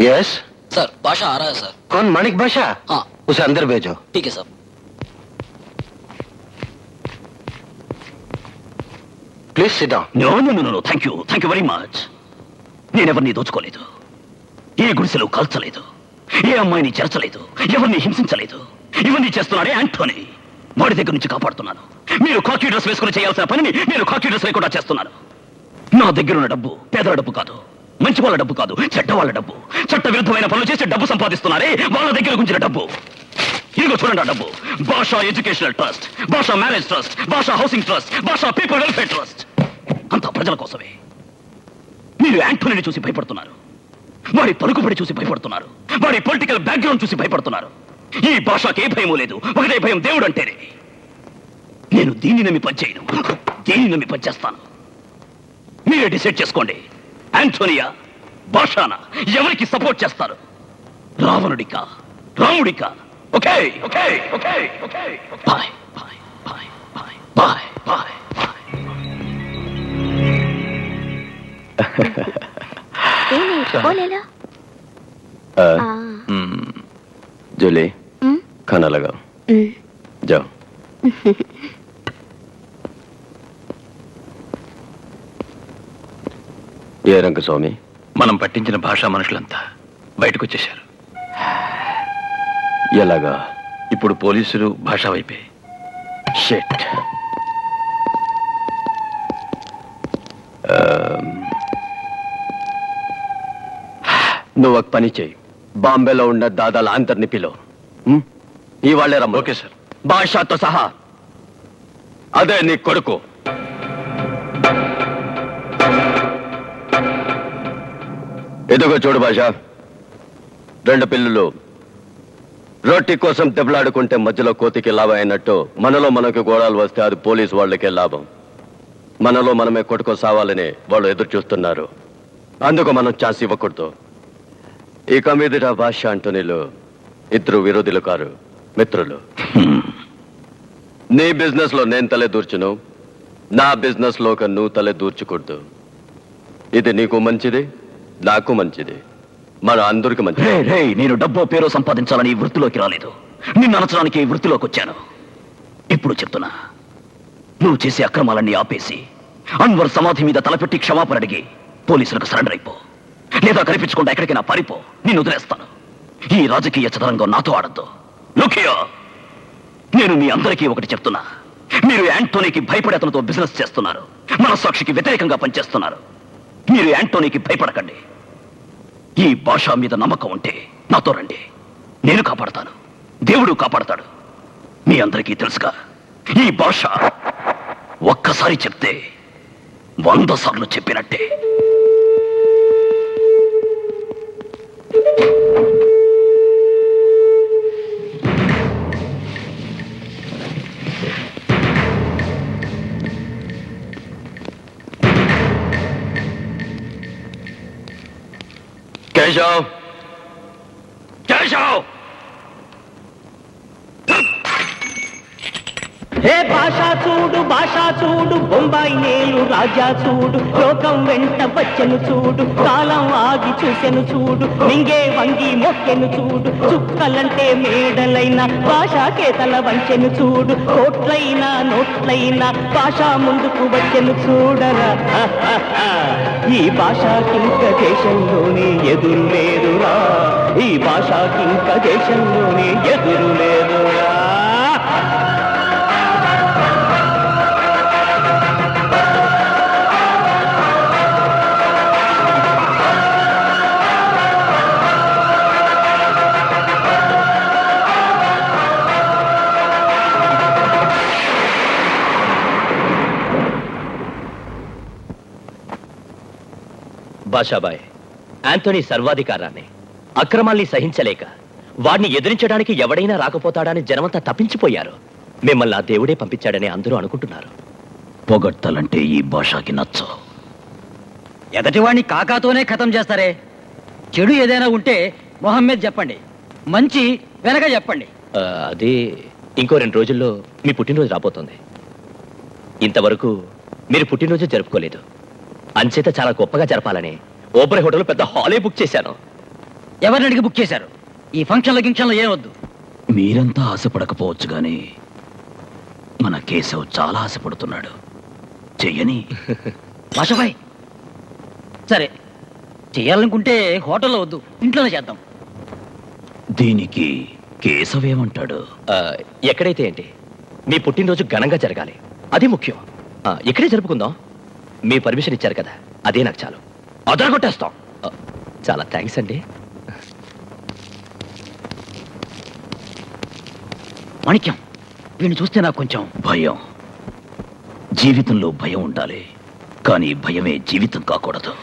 Yes sir बादशाह आ रहा है सर कौन माणिक बादशाह हाँ उसे अंदर भेजो ठीक है sir please sit down no no no no thank you thank you very much నేనెవరిని దోచుకోలేదు ఏ గుడిసెలో కాల్చలేదు ఏ అమ్మాయిని చేర్చలేదు ఎవరిని హింసించలేదు ఇవన్నీ చేస్తున్నాడే యాంటోనీ వాడి దగ్గర నుంచి కాపాడుతున్నాను మీరు కాకి డ్రెస్ వేసుకుని చేయాల్సిన పనిని నేను కాకి డ్రెస్ లేకుండా చేస్తున్నాను నా దగ్గర ఉన్న డబ్బు పేదల డబ్బు కాదు మంచి వాళ్ళ డబ్బు కాదు చెడ్డ వాళ్ళ డబ్బు. చట్ట విరుద్ధమైన పనులు చేసి డబ్బు సంపాదిస్తున్నారే వాళ్ళ దగ్గర గుంచిన డబ్బు. ఇదిగో చూడండి ఆ డబ్బు. Basha educational trust Basha marriage trust Basha housing trust Basha people welfare trust. అంతా ప్రజల కోసమే. మీరు యాంటోనీని చూసి భయపడుతున్నారు. వాడి పలుకుబడి చూసి భయపడుతున్నారు. వాడి పొలిటికల్ బ్యాక్గ్రౌండ్ చూసి భయపడుతున్నారు. ఈ భాషకి ఏ భయమూ లేదు. ఒకటే భయం దేవుడు అంటేనే. నేను దీన్ని నమ్మి పనిచేయను. దీన్ని నమ్మి పనిచేస్తాను. మీరే డిసైడ్ చేసుకోండి. యాంటోనియా భాషానా ఎవరికి సపోర్ట్ చేస్తారు రావణుడికా రాముడికా okay okay okay okay bye bye bye bye bye bye bye ఏ नहीं बोले लो हाँ जूली हम्म, खाना लगाओ हम्म. जाओ ఏ రంగస్వామి మనం పట్టించిన భాషా మనుషులంతా బయటకు వచ్చేశారు ఎలాగా? ఇప్పుడు పోలీసులు భాషా వైపే. షెట్ నువ్వు ఒక పని చేయి. బాంబేలో ఉన్న దాదాల అందరిని పిలో ఇవాళే రమ్మ ఓకే సార్. భాషతో సహా. అదే నీ కొడుకు. ఎదుగో చూడు భాష. రెండు పిల్లలు. రొట్టి కోసం దెబ్బలాడుకుంటే మధ్యలో కోతికి లాభం అయినట్టు మనలో మనకి గోడాలు వస్తే అది పోలీసు వాళ్ళకే లాభం. మనలో మనమే కొట్టుకో సావాలని వాళ్ళు ఎదురు చూస్తున్నారు. అందుకు మనం ఛాన్స్ ఇవ్వకూడదు. ఇక మీదట భాష అంటోనీలు ఇద్దరు విరోధులు కారు. మిత్రులు. నీ బిజినెస్లో నేను తలే దూర్చును. నా బిజినెస్లో ఒక నువ్వు తలే దూర్చకూడదు. ఇది నీకు మంచిది? నాకు మంచిది. మన అందరికి మంచిది. రే నేను డబ్బో పేరు సంపాదించాలని ఈ వృత్తిలోకి రాలేదు. నిన్ను అనచడానికి ఈ వృత్తిలోకి వచ్చాను. ఇప్పుడు చెప్తున్నా నువ్వు చేసే అక్రమాలన్నీ ఆపేసి అన్వర్ సమాధి మీద తలపెట్టి క్షమాపణ అడిగి పోలీసులకు సరెండర్ అయిపో. లేదా కనిపించకుండా ఎక్కడికైనా పారిపో. నిన్ను వదిలేస్తాను. ఈ రాజకీయ చదరంగం నాతో ఆడద్దు. లుకియో నేను మీ అందరికీ ఒకటి చెప్తున్నా. మీరు యాంటోనీకి భయపడే అతనితో బిజినెస్ చేస్తున్నారు. మనస్సాక్షికి వ్యతిరేకంగా పనిచేస్తున్నారు. మీరు యాంటోనీకి భయపడకండి. ఈ భాష మీద నమ్మకం ఉంటే నాతో రండి. నేను కాపాడతాను. దేవుడు కాపాడతాడు. మీ అందరికీ తెలుసుగా ఈ భాష ఒక్కసారి చెప్తే వంద సార్లు చెప్పినట్టే. హే భాష చూడు భాష చూడు బొంబాయి నేలు రాజా చూడు లోకం వెంట వచ్చెను చూడు కాలం ఆగి చూసెను చూడు మింగే వంగి మొక్కెను చూడు చుక్కలంటే మేడలైన భాషాకేతల వంచెను చూడు కోట్లైనా నోట్లైనా భాష ముందుకు వచ్చెను చూడరా. ఈ భాషకింక దేశంలోనే ఎదురు లేదురా ఈ భాషకింక దేశంలోనే ఎదురు లేదురా బాషాబాయ్. యాంథోనీ సర్వాధికారాన్ని అక్రమాల్ని సహించలేక వాడిని ఎదిరించడానికి ఎవడైనా రాకపోతాడని జనమంతా తప్పించిపోయారు. మిమ్మల్ని ఆ దేవుడే పంపించాడని అందరూ అనుకుంటున్నారు. పొగడ్తలంటే ఈ భాషకి నచ్చవు ఎదటివాణ్ణి కాకాతోనే ఖతం చేస్తారే? చెడు ఏదైనా ఉంటే మొహమ్మద్ చెప్పండి. మంచి వెనక చెప్పండి. అది ఇంకో రెండు రోజుల్లో మీ పుట్టినరోజు రాబోతోంది. ఇంతవరకు మీరు పుట్టినరోజు జరుపుకోలేదు. అంచేత చాలా గొప్పగా జరపాలని. ఓపెన్ హోటల్ పెద్ద హాలే బుక్ చేశాను. ఎవరిని అడిగి బుక్ చేశారు? ఈ ఫంక్షన్ల గింక్షన్లు ఏం వద్దు? మీరంతా ఆశపడకపోవచ్చు గాని మన కేశవ్ చాలా ఆశపడుతున్నాడు. చెయ్యని? భాషభాయ్ సరే చేయాలనుకుంటే హోటల్లో వద్దు. ఇంట్లోనే చేద్దాం. దీనికి కేశవ్ ఏమంటాడు? ఎక్కడైతే ఏంటి? మీ పుట్టినరోజు ఘనంగా జరగాలి. అది ముఖ్యం. ఇక్కడే జరుపుకుందాం. మీ పర్మిషన్ ఇచ్చారు కదా అదే నాకు చాలు. అదరగొట్టేస్తాం. చాలా థ్యాంక్స్ అండి. మాణిక్యం వీడిని చూస్తే నాకు కొంచెం భయం. జీవితంలో భయం ఉండాలి కానీ భయమే జీవితం కాకూడదు.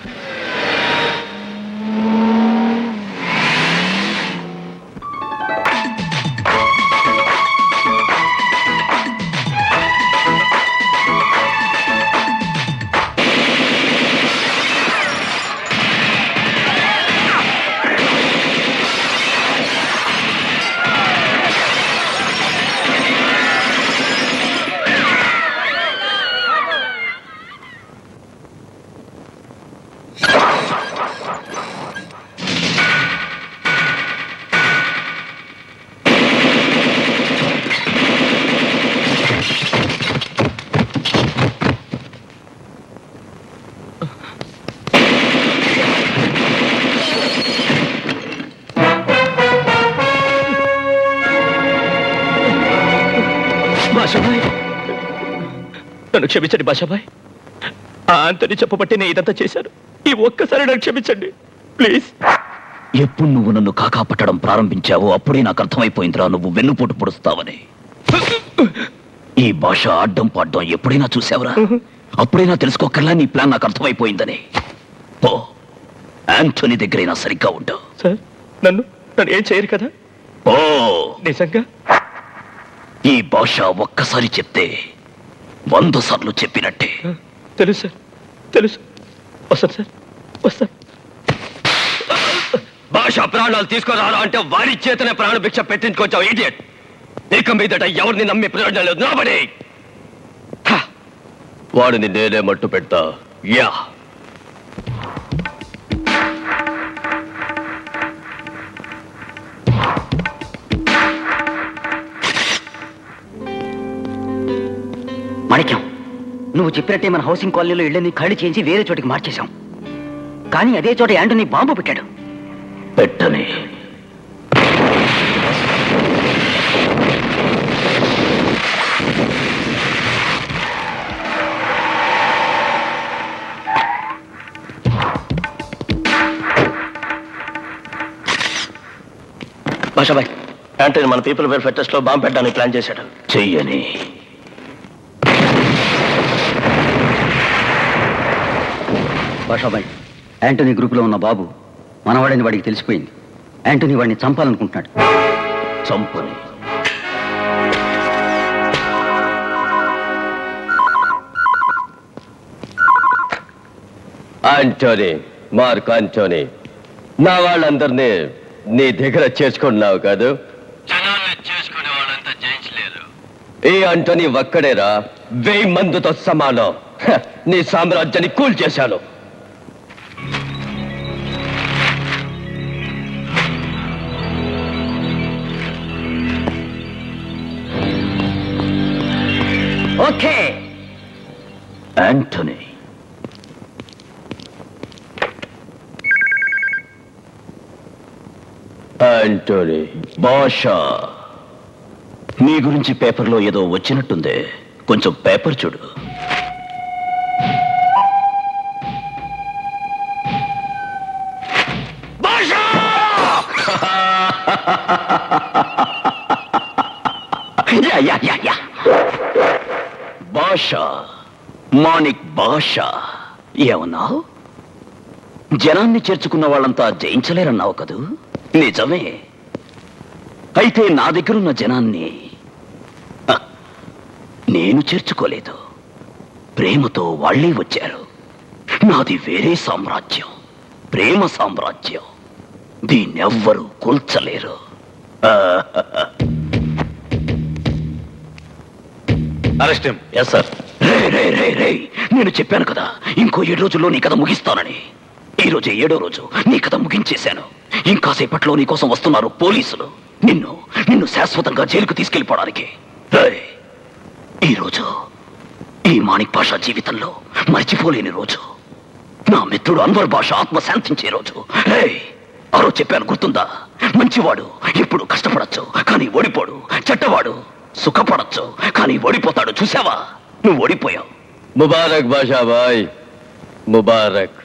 భాషాబాయ్ నన్ను క్షమించండి భాషాబాయ్ ఆ అంతని చెప్పబట్టి నేను ఇదంతా చేశాను. ఈ ఒక్కసారి నన్ను క్షమించండి. ప్లీజ్. ఎప్పుడు నువ్వు నన్ను కాకాపట్టడం ప్రారంభించావో అప్పుడే నాకు అర్థమైపోయిందిరా నువ్వు వెన్నుపోటు పొడుస్తావని. ఈ భాష అడ్డం పాడ్డం ఎప్పుడైనా చూసావురా? అప్పుడైనా తెలుసుకోకర్లా నీ ప్లాన్ నాకు అర్థమైపోయిందని. పో. యాంటోనీ దగ్గరైనా సరిగ్గా ఉంటావు సార్ నన్ను నన్ను ఏం చేయరు కదా? ఓ నిజంగా? ఈ భాష ఒక్కసారి చెప్తే వంద సార్లు చెప్పినట్టే. తెలుసు సార్ తెలుసు. వస్తాను సార్ వస్తాను. భాష ప్రాణాలు తీసుకురారా అంటే వారి చేతనే ప్రాణభిక్ష పెట్టించుకొచ్చావు ఇడియట్ ఇక మీదట ఎవరిని నమ్మి ప్రయోజనం లేదు నాబడి వాడిని నేనే మట్టు పెడతా యా. మాణిక్యం. నువ్వు చెప్పినట్టే మన హౌసింగ్ కాలనీలో ఇళ్ళని ఖాళీ చేయించి వేరే చోటికి మార్చేశాం. కానీ అదే చోట యాంటనీ బాంబు పెట్టాడు. పెట్టని. భాషాబాయ్ యాంటనీ మన పీపుల్ వెల్ఫేర్ ట్రస్ట్లో బాంబు పెట్టడానికి ప్లాన్ చేశాడు. చెయ్యని. భాషాబాయ్ యాంటనీ గ్రూపులో ఉన్న బాబు మనవాడని వాడికి తెలిసిపోయింది. యాంటనీ వాడిని చంపాలనుకుంటున్నాడు. చంపని. ఆంటోనీ మార్క్ ఆంటోనీ నా వాళ్ళందరినీ నీ దగ్గర చేర్చుకున్నావు కాదు? చేసుకునే వాళ్ళంతా జయించలేదు ఈ ఆంటోనీ ఒక్కడేరా వెయ్యి మందితో సమానం. నీ సామ్రాజ్యాన్ని కూల్ చేశాను ఓకే. యాంటనీ ఆంటోనీ భాష నీ గురించి పేపర్లో ఏదో వచ్చినట్టుందే. కొంచెం పేపర్ చూడు. Yeah, yeah, yeah. Basha Manik Basha. ఏమన్నావు? జనాన్ని చేర్చుకున్న వాళ్ళంతా జయించలేరన్నావు కదూ? నిజమే. అయితే నా దగ్గరున్న జనాన్ని నేను చేర్చుకోలేదు. ప్రేమతో వాళ్ళే వచ్చారు. నాది వేరే సామ్రాజ్యం ప్రేమ సామ్రాజ్యం. దీన్నెవ్వరూ కూల్చలేరు. అరెస్ట్ ఎస్ సార్ నేను చెప్పాను కదా ఇంకో ఏడు రోజుల్లో నీ కథ ముగిస్తానని. ఈ రోజే ఏడో రోజు నీ కథ ముగించేశాను. ఇంకాసేపట్లో నీ కోసం వస్తున్నారు పోలీసులు. నిన్ను నిన్ను శాశ్వతంగా జైలుకు తీసుకెళ్ళిపోవడానికి రేయ్, ఈ రోజు ఈ మాణిక్ భాష జీవితంలో మర్చిపోలేని రోజు. నా మిత్రుడు అన్వర్ భాష ఆత్మ శాంతించే రోజు. రేయ్, ఆ రోజు చెప్పాను గుర్తుందా? మంచివాడు ఇప్పుడు కష్టపడచ్చు కానీ ఓడిపోడు చెడ్డవాడు. సుఖపడచ్చు. కానీ ఓడిపోతాడు చూసావా? నువ్వు ఓడిపోయావు. ముబారక్ బాషా బాయ్. ముబారక్.